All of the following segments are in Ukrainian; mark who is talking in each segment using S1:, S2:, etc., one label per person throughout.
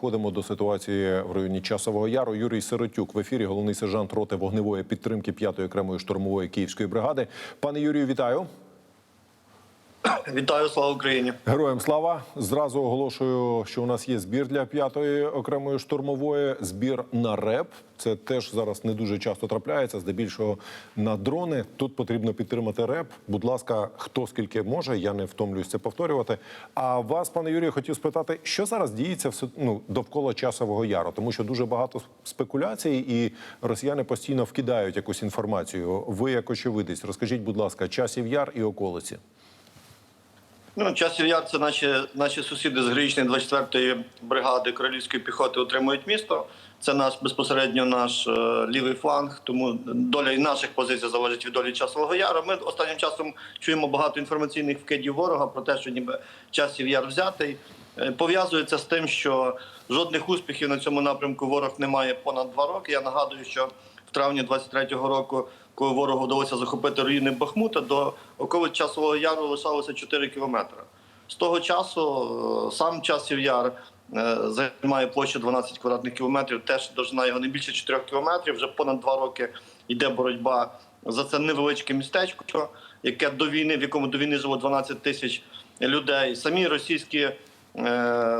S1: Ходимо до ситуації в районі Часового Яру. Юрій Сиротюк в ефірі, головний сержант роти вогневої підтримки 5-ї окремої штурмової київської бригади. Пане Юрію, вітаю.
S2: Вітаю, слава Україні!
S1: Героям слава! Зразу оголошую, що у нас є збір для 5-ї окремої штурмової. Збір на РЕП. Це теж зараз не дуже часто трапляється, здебільшого на дрони. Тут потрібно підтримати РЕП. Будь ласка, хто скільки може, я не втомлююсь це повторювати. А вас, пане Юрію, хотів спитати, що зараз діється ну, довкола часового яру, тому що дуже багато спекуляцій, і росіяни постійно вкидають якусь інформацію. Ви як очевидець, розкажіть, будь ласка, часів яр і околиці.
S2: Ну, часів яр це наші, наші сусіди з героїчної 24-ї бригади королівської піхоти утримують місто. Це наш безпосередньо наш е, лівий фланг. Тому доля і наших позицій залежить від долі часового яру. Ми останнім часом чуємо багато інформаційних вкидів ворога про те, що ніби часів яр взятий. Е, Пов'язується з тим, що жодних успіхів на цьому напрямку ворог не має понад два роки. Я нагадую, що в травні 23-го року, коли ворогу вдалося захопити руїни Бахмута, до околиць часового яру лишалося 4 кілометри. З того часу е, сам часів яр е, займає площу 12 квадратних кілометрів. Теж довжина його не більше 4 кілометрів. Вже понад два роки йде боротьба за це невеличке містечко, яке до війни, в якому до війни жило 12 тисяч людей. Самі російські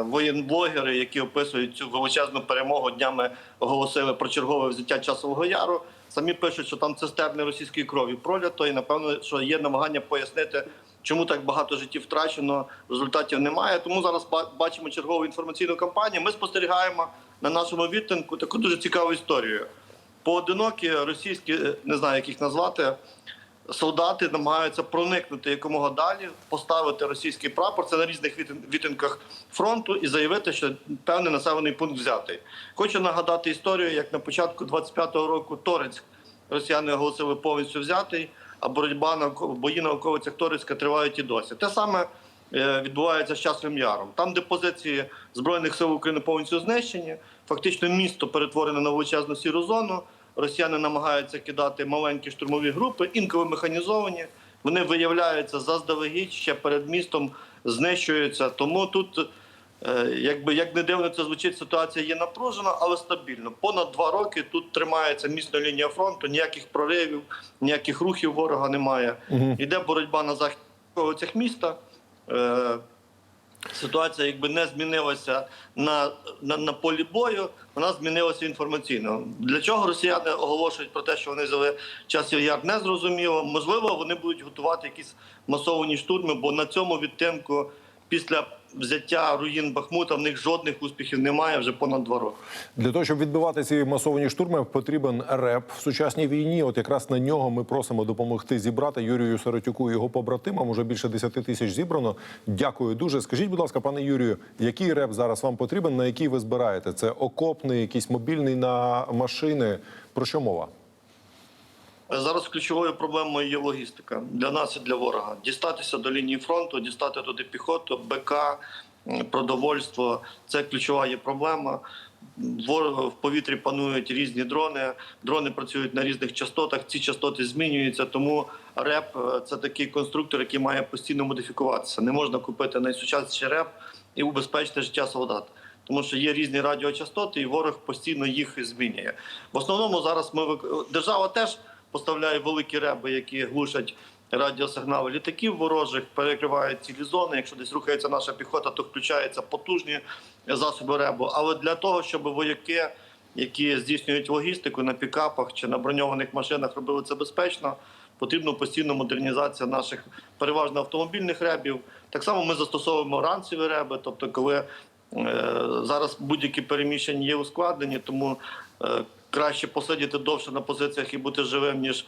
S2: воєнблогери, які описують цю величезну перемогу, днями оголосили про чергове взяття часового яру. Самі пишуть, що там цистерни російської крові пролято, і напевно, що є намагання пояснити, чому так багато життів втрачено, результатів немає. Тому зараз бачимо чергову інформаційну кампанію. Ми спостерігаємо на нашому відтинку таку дуже цікаву історію. Поодинокі російські, е, не знаю, як їх назвати, солдати намагаються проникнути якомога далі, поставити російський прапор. Це на різних відтинках фронту і заявити, що певний населений пункт взятий. Хочу нагадати історію, як на початку 25-го року Торецьк росіяни оголосили повністю взятий, а боротьба на бої на околицях Торецька тривають і досі. Те саме е, відбувається з часом яром. Там, де позиції збройних сил України повністю знищені, фактично місто перетворене на величезну сіру зону. Росіяни намагаються кидати маленькі штурмові групи, інколи механізовані. Вони виявляються заздалегідь ще перед містом, знищуються. Тому тут, е, якби як не дивно це звучить, ситуація є напружена, але стабільно. Понад два роки тут тримається місна лінія фронту, ніяких проривів, ніяких рухів ворога немає. Іде боротьба на захід цих міста. Ситуація якби не змінилася на, на, на полі бою, вона змінилася інформаційно. Для чого росіяни оголошують про те, що вони взяли часів яр, не зрозуміло. Можливо, вони будуть готувати якісь масовані штурми, бо на цьому відтинку після взяття руїн Бахмута в них жодних успіхів немає вже понад два роки.
S1: Для того, щоб відбивати ці масовані штурми, потрібен РЕП в сучасній війні. От якраз на нього ми просимо допомогти зібрати Юрію Сиротюку і його побратимам. Уже більше 10 тисяч зібрано. Дякую дуже. Скажіть, будь ласка, пане Юрію, який РЕП зараз вам потрібен? На який ви збираєте? Це окопний, якийсь мобільний на машини? Про що мова?
S2: Зараз ключовою проблемою є логістика для нас і для ворога. Дістатися до лінії фронту, дістати туди піхоту, БК, продовольство це ключова є проблема. В повітрі панують різні дрони. Дрони працюють на різних частотах. Ці частоти змінюються. Тому РЕП е, це такий конструктор, який має постійно модифікуватися. Не можна купити найсучасніший РЕП і убезпечити життя солдат. Тому що є різні радіочастоти, і ворог постійно їх змінює. В основному зараз ми держава теж поставляє великі реби, які глушать радіосигнали літаків ворожих, перекривають цілі зони. Якщо десь рухається наша піхота, то включаються потужні засоби ребу. Але для того, щоб вояки, які здійснюють логістику на пікапах чи на броньованих машинах, робили це безпечно. Потрібна постійна модернізація наших переважно автомобільних ребів. Так само ми застосовуємо ранцеві реби, тобто, коли Е, Зараз будь-які переміщення є ускладнені, тому е, краще посидіти довше на позиціях і бути живим, ніж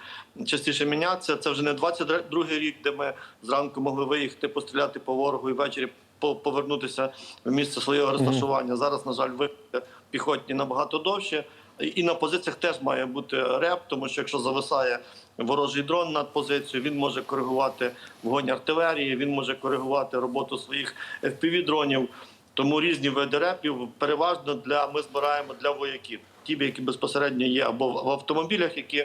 S2: частіше мінятися. Це вже не 22-й рік, де ми зранку могли виїхати, постріляти по ворогу і ввечері по- повернутися в місце свого розташування. Зараз, на жаль, виїхати піхотні набагато довше. І на позиціях теж має бути реп, тому що якщо зависає ворожий дрон над позицією, він може коригувати вогонь артилерії, він може коригувати роботу своїх FPV-дронів. Тому різні види репів переважно для ми збираємо для вояків, ті, які безпосередньо є або в автомобілях, які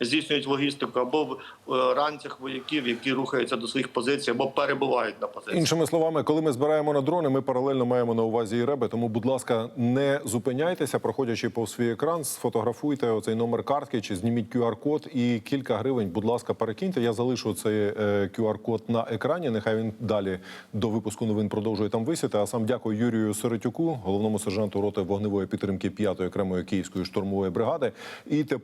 S2: здійснюють логістику, або в е, ранцях вояків, які рухаються до своїх позицій, або перебувають на позиціях.
S1: Іншими словами, коли ми збираємо на дрони, ми паралельно маємо на увазі і реби. Тому, будь ласка, не зупиняйтеся, проходячи повз свій екран, сфотографуйте оцей номер картки чи зніміть QR-код і кілька гривень, будь ласка, перекиньте. Я залишу цей е, QR-код на екрані. Нехай він далі до випуску новин продовжує там висіти. А сам дякую Юрію Сиротюку, головному сержанту роти вогневої підтримки 5-ї окремої київської штурмової бригади. І тепер.